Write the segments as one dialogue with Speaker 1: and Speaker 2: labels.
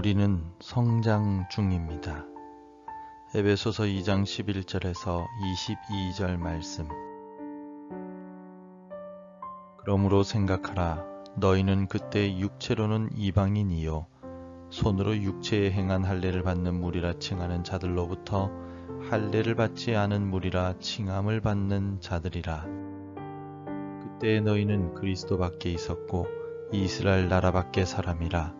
Speaker 1: 우리는 성장 중입니다. 에베소서 2장 11절에서 22절 말씀. 그러므로 생각하라. 너희는 그때 육체로는 이방인이요. 손으로 육체에 행한 할례를 받는 무리라 칭하는 자들로부터 할례를 받지 않은 무리라 칭함을 받는 자들이라. 그때 너희는 그리스도 밖에 있었고 이스라엘 나라 밖에 사람이라.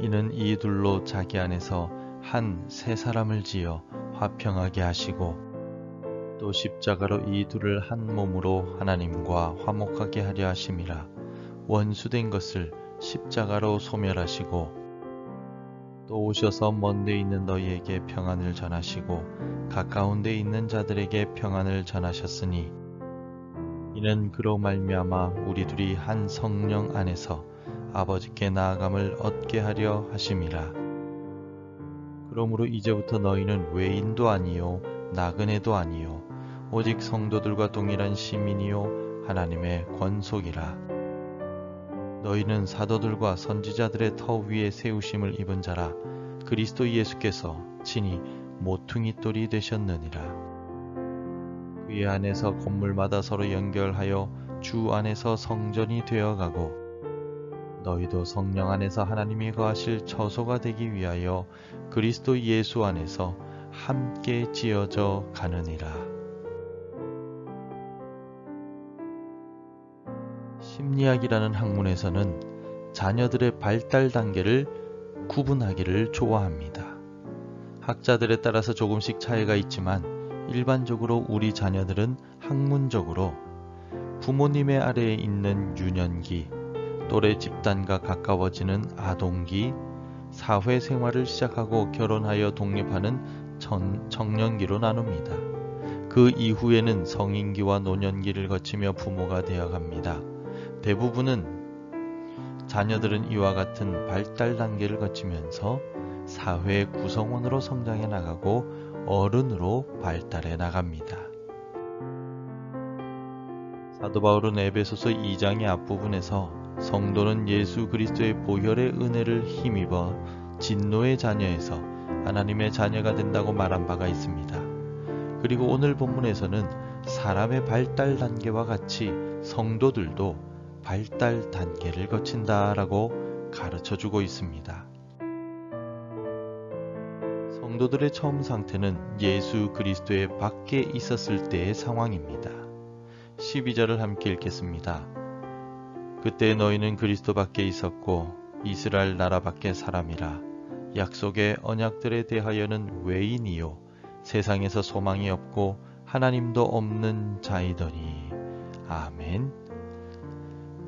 Speaker 1: 이는 이 둘로 자기 안에서 한 세 사람을 지어 화평하게 하시고 또 십자가로 이 둘을 한 몸으로 하나님과 화목하게 하려 하심이라. 원수된 것을 십자가로 소멸하시고 또 오셔서 먼 데 있는 너희에게 평안을 전하시고 가까운 데 있는 자들에게 평안을 전하셨으니 이는 그로 말미암아 우리 둘이 한 성령 안에서 아버지께 나아감을 얻게 하려 하심이라. 그러므로 이제부터 너희는 외인도 아니요 나그네도 아니요 오직 성도들과 동일한 시민이요 하나님의 권속이라. 너희는 사도들과 선지자들의 터 위에 세우심을 입은 자라 그리스도 예수께서 친히 모퉁이 돌이 되셨느니라. 그의 안에서 건물마다 서로 연결하여 주 안에서 성전이 되어가고 너희도 성령 안에서 하나님이 거하실 처소가 되기 위하여 그리스도 예수 안에서 함께 지어져 가느니라. 심리학이라는 학문에서는 자녀들의 발달 단계를 구분하기를 좋아합니다. 학자들에 따라서 조금씩 차이가 있지만 일반적으로 우리 자녀들은 학문적으로 부모님의 아래에 있는 유년기, 또래 집단과 가까워지는 아동기, 사회 생활을 시작하고 결혼하여 독립하는 전, 청년기로 나눕니다. 그 이후에는 성인기와 노년기를 거치며 부모가 되어갑니다. 대부분은 자녀들은 이와 같은 발달 단계를 거치면서 사회 구성원으로 성장해 나가고 어른으로 발달해 나갑니다. 사도 바울은 에베소서 2장의 앞부분에서 성도는 예수 그리스도의 보혈의 은혜를 힘입어 진노의 자녀에서 하나님의 자녀가 된다고 말한 바가 있습니다. 그리고 오늘 본문에서는 사람의 발달 단계와 같이 성도들도 발달 단계를 거친다라고 가르쳐 주고 있습니다. 성도들의 처음 상태는 예수 그리스도의 밖에 있었을 때의 상황입니다. 12절을 함께 읽겠습니다. 그때 너희는 그리스도 밖에 있었고 이스라엘 나라 밖에 사람이라 약속의 언약들에 대하여는 외인이요 세상에서 소망이 없고 하나님도 없는 자이더니 아멘.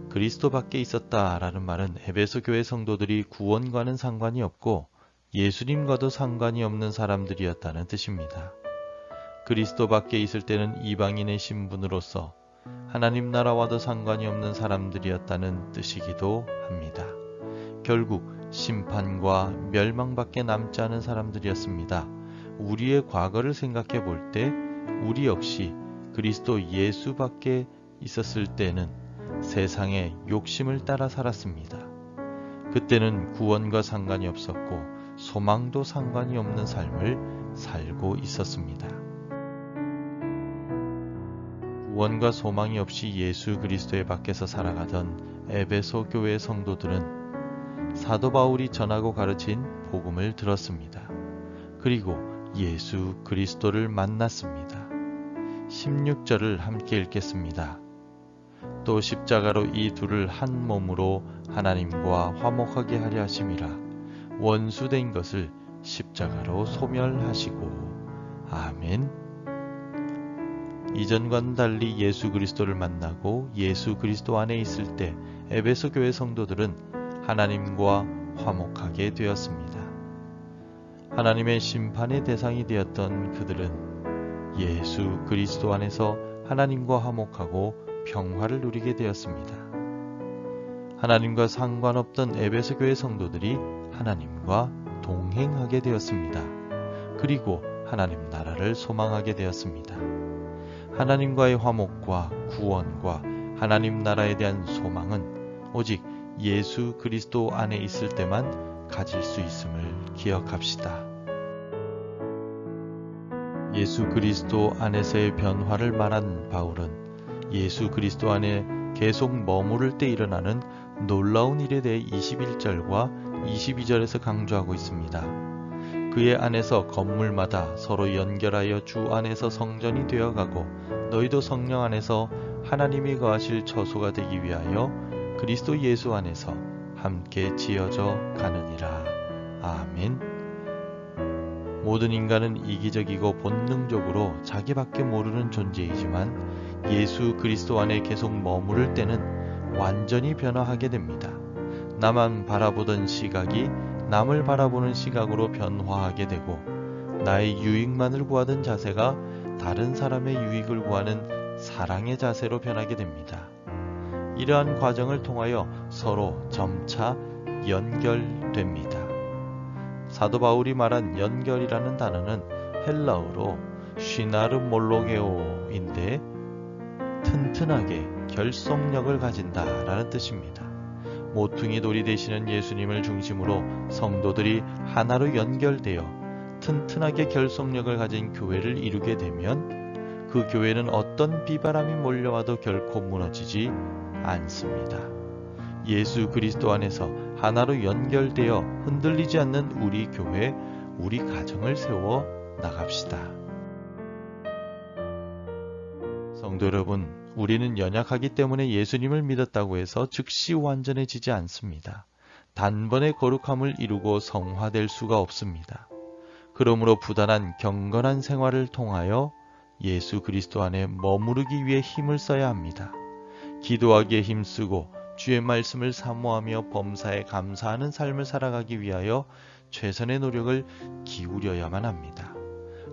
Speaker 1: 그리스도 밖에 있었다라는 말은 에베소 교회 성도들이 구원과는 상관이 없고 예수님과도 상관이 없는 사람들이었다는 뜻입니다. 그리스도 밖에 있을 때는 이방인의 신분으로서 하나님 나라와도 상관이 없는 사람들이었다는 뜻이기도 합니다. 결국 심판과 멸망밖에 남지 않은 사람들이었습니다. 우리의 과거를 생각해 볼 때 우리 역시 그리스도 예수 밖에 있었을 때는 세상의 욕심을 따라 살았습니다. 그때는 구원과 상관이 없었고 소망도 상관이 없는 삶을 살고 있었습니다. 구원과 소망이 없이 예수 그리스도의 밖에서 살아가던 에베소 교회 성도들은 사도 바울이 전하고 가르친 복음을 들었습니다. 그리고 예수 그리스도를 만났습니다. 16절을 함께 읽겠습니다. 또 십자가로 이 둘을 한 몸으로 하나님과 화목하게 하려 하심이라 원수된 것을 십자가로 소멸하시고 아멘. 이전과는 달리 예수 그리스도를 만나고 예수 그리스도 안에 있을 때 에베소 교회 성도들은 하나님과 화목하게 되었습니다. 하나님의 심판의 대상이 되었던 그들은 예수 그리스도 안에서 하나님과 화목하고 평화를 누리게 되었습니다. 하나님과 상관없던 에베소 교회 성도들이 하나님과 동행하게 되었습니다. 그리고 하나님 나라를 소망하게 되었습니다. 하나님과의 화목과 구원과 하나님 나라에 대한 소망은 오직 예수 그리스도 안에 있을 때만 가질 수 있음을 기억합시다. 예수 그리스도 안에서의 변화를 말한 바울은 예수 그리스도 안에 계속 머무를 때 일어나는 놀라운 일에 대해 21절과 22절에서 강조하고 있습니다. 그의 안에서 건물마다 서로 연결하여 주 안에서 성전이 되어가고 너희도 성령 안에서 하나님이 거하실 처소가 되기 위하여 그리스도 예수 안에서 함께 지어져 가느니라. 아멘. 모든 인간은 이기적이고 본능적으로 자기밖에 모르는 존재이지만 예수 그리스도 안에 계속 머무를 때는 완전히 변화하게 됩니다. 나만 바라보던 시각이 남을 바라보는 시각으로 변화하게 되고 나의 유익만을 구하던 자세가 다른 사람의 유익을 구하는 사랑의 자세로 변하게 됩니다. 이러한 과정을 통하여 서로 점차 연결됩니다. 사도 바울이 말한 연결이라는 단어는 헬라어로 쉬나르몰로게오인데 튼튼하게 결속력을 가진다 라는 뜻입니다. 모퉁이 돌이 되시는 예수님을 중심으로 성도들이 하나로 연결되어 튼튼하게 결속력을 가진 교회를 이루게 되면 그 교회는 어떤 비바람이 몰려와도 결코 무너지지 않습니다. 예수 그리스도 안에서 하나로 연결되어 흔들리지 않는 우리 교회, 우리 가정을 세워 나갑시다. 성도 여러분, 우리는 연약하기 때문에 예수님을 믿었다고 해서 즉시 완전해지지 않습니다. 단번에 거룩함을 이루고 성화될 수가 없습니다. 그러므로 부단한 경건한 생활을 통하여 예수 그리스도 안에 머무르기 위해 힘을 써야 합니다. 기도하기에 힘쓰고 주의 말씀을 사모하며 범사에 감사하는 삶을 살아가기 위하여 최선의 노력을 기울여야만 합니다.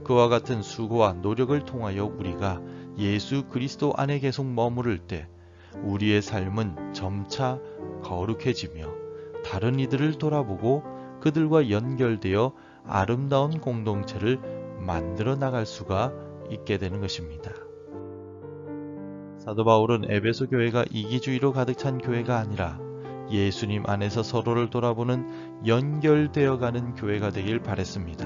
Speaker 1: 그와 같은 수고와 노력을 통하여 우리가 예수 그리스도 안에 계속 머무를 때 우리의 삶은 점차 거룩해지며 다른 이들을 돌아보고 그들과 연결되어 아름다운 공동체를 만들어 나갈 수가 있게 되는 것입니다. 사도 바울은 에베소 교회가 이기주의로 가득 찬 교회가 아니라 예수님 안에서 서로를 돌아보는 연결되어 가는 교회가 되길 바랬습니다.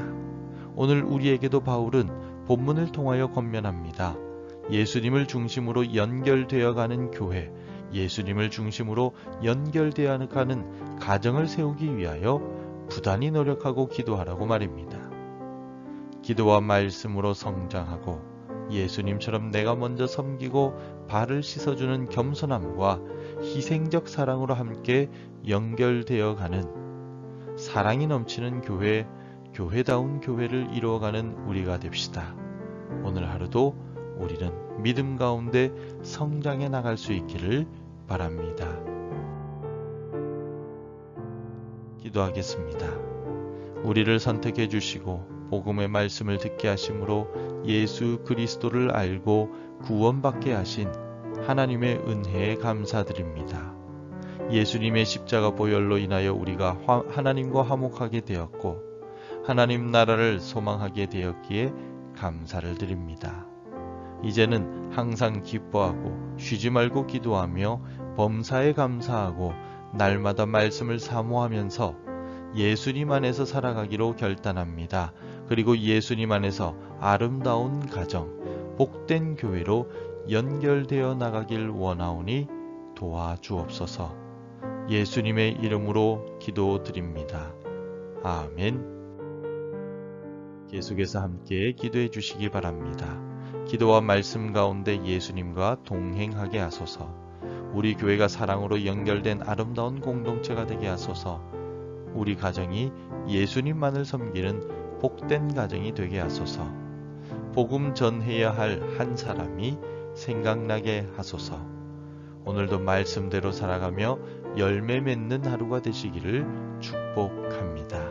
Speaker 1: 오늘 우리에게도 바울은 본문을 통하여 권면합니다. 예수님을 중심으로 연결되어 가는 교회, 예수님을 중심으로 연결되어 가는 가정을 세우기 위하여 부단히 노력하고 기도하라고 말입니다. 기도와 말씀으로 성장하고 예수님처럼 내가 먼저 섬기고 발을 씻어주는 겸손함과 희생적 사랑으로 함께 연결되어 가는 사랑이 넘치는 교회, 교회다운 교회를 이루어가는 우리가 됩시다. 오늘 하루도 우리는 믿음 가운데 성장해 나갈 수 있기를 바랍니다. 기도하겠습니다. 우리를 선택해 주시고 복음의 말씀을 듣게 하심으로 예수 그리스도를 알고 구원받게 하신 하나님의 은혜에 감사드립니다. 예수님의 십자가 보혈로 인하여 우리가 화, 하나님과 화목하게 되었고 하나님 나라를 소망하게 되었기에 감사를 드립니다. 이제는 항상 기뻐하고 쉬지 말고 기도하며 범사에 감사하고 날마다 말씀을 사모하면서 예수님 안에서 살아가기로 결단합니다. 그리고 예수님 안에서 아름다운 가정, 복된 교회로 연결되어 나가길 원하오니 도와주옵소서. 예수님의 이름으로 기도드립니다. 아멘. 계속해서 함께 기도해 주시기 바랍니다. 기도와 말씀 가운데 예수님과 동행하게 하소서. 우리 교회가 사랑으로 연결된 아름다운 공동체가 되게 하소서. 우리 가정이 예수님만을 섬기는 복된 가정이 되게 하소서. 복음 전해야 할 한 사람이 생각나게 하소서. 오늘도 말씀대로 살아가며 열매 맺는 하루가 되시기를 축복합니다.